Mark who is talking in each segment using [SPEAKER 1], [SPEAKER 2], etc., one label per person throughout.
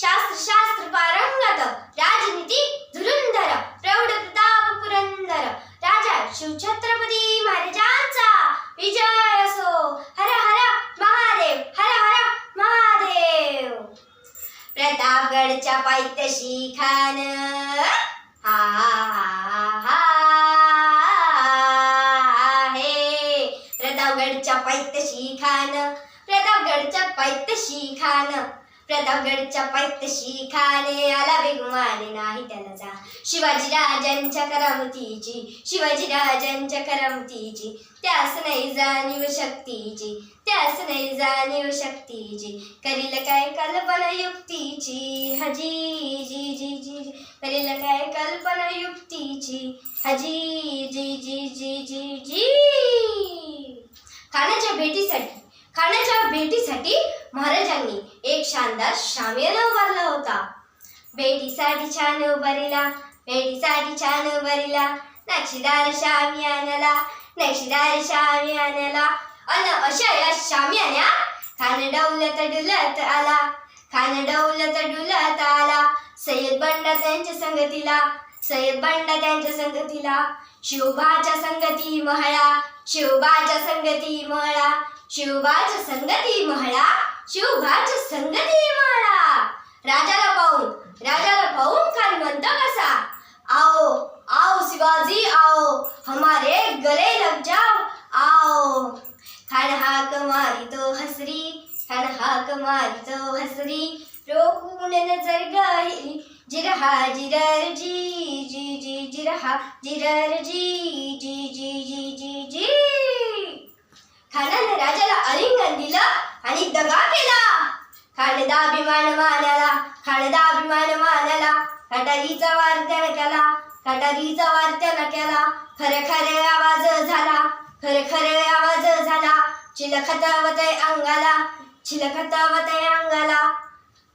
[SPEAKER 1] शास्त्रशास्त्र पारंगत राजनीती धुरुंधर प्रौढ प्रताप पुरंदर. राजा शिवछत्रपती महाराजांचा विजय असो. हर हर महादेव हर हर महादेव. प्रतापगडच्या पायथ्याशी खान. हा प्रतापगडच्या पैत्य शिखान प्रतापगडच्या पैत्य शिखान आला बेगुमाने नाही त्याला जा शिवाजी राजांच्या करामतीची शिवाजी राजांच्या करामतीची त्यास नाही जाणीव शक्तीची त्यास नाही जाणीव शक्तीची. करील काय कल्पना युक्तीची? हजी जी जी जी जी. करील काय कल्पना युक्तीची? हजी जी जी जी जी जी. खाण्याच्या भेटीसाठी खाण्याच्या भेटीसाठी महाराजांनी एक शानदार शामियाना उभारला होता. भेटीसाठी छान उभारीला भेटीसाठी छान उभारीला नक्षीदार शामियानाला नक्षीदार शामियानाला अन अशा या शामियान्या खान डौलत डुलत आला खान डौलत डुलत आला. सय्यद बंडा त्यांच्या संगतीला सय्यद त्यांच्या संगतीला शिवबाच्या संगती महळा शिवबाच्या संगती महळा शिवबाच्या संगती महळा शिवबाच्या संगती महळा. राजाला पाहून राजाला पाहून खान म्हणतो कसा आओ आओ शिवाजी आओ हमारे गले लग जाओ आओ. खान हाक मारी तो हसरी खान हाक मारी तो हसरी रोकून नजर गाहिली जिरहा जिरर जी जी जी जिरहा जिरर जी जी जी जी जी जी. खानाने राजाला आलिंगन दिलं आणि दगा केला. खाणदा अभिमान मानाला खाणदा अभिमान मानाला. कटारीचा वार त्यानं केला कटारीचा वार त्यानं केला खरे खरे आवाज झाला खरे खरे आवाज झाला. चिलखतावतय अंगाला चिलखतावतय अंगाला.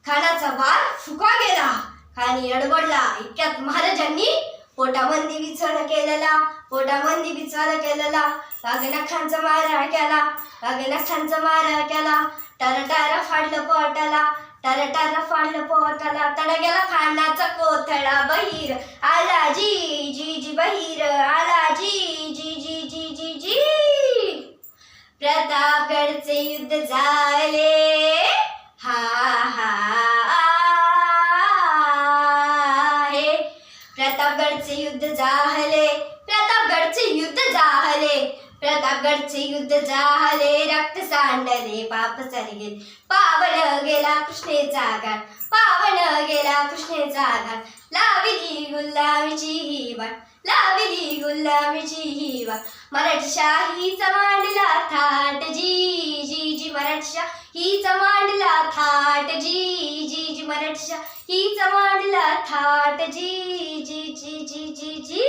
[SPEAKER 1] खानाचा वार फुका गेला. आणि अडबडला इतक्यात महाराजांनी पोटामंदी विचार केलेला. पोटामंदी विचार केलेला. वाघनखांचा मारा केला. वाघनखांचा मारा केला. टर फाडलं पोटाला. टर फाडलं पोटाला. तड गेला कोथळा बहीर. आला जी जी जी बहीर. आला जी जी जी जी जी जी. प्रतापगडचे युद्ध झाले. प्रतापगडचे युद्ध झाले प्रतापगडचे युद्ध झाले प्रतापगडचे युद्ध झाले रक्त सांडले पाप सरगे पावन गेला कृष्णेचा घाट पावन गेला कृष्णेचा घाट. लाविली गुलामीची ही वाट लाविली गुलामीची ही वाट. मराठशाहीचा मांडला थाट जी जी जी मराठशा हीचा मांडला थाट जी जी जी मराठशा तीच मांडला थाट जी जी जी जी जी जी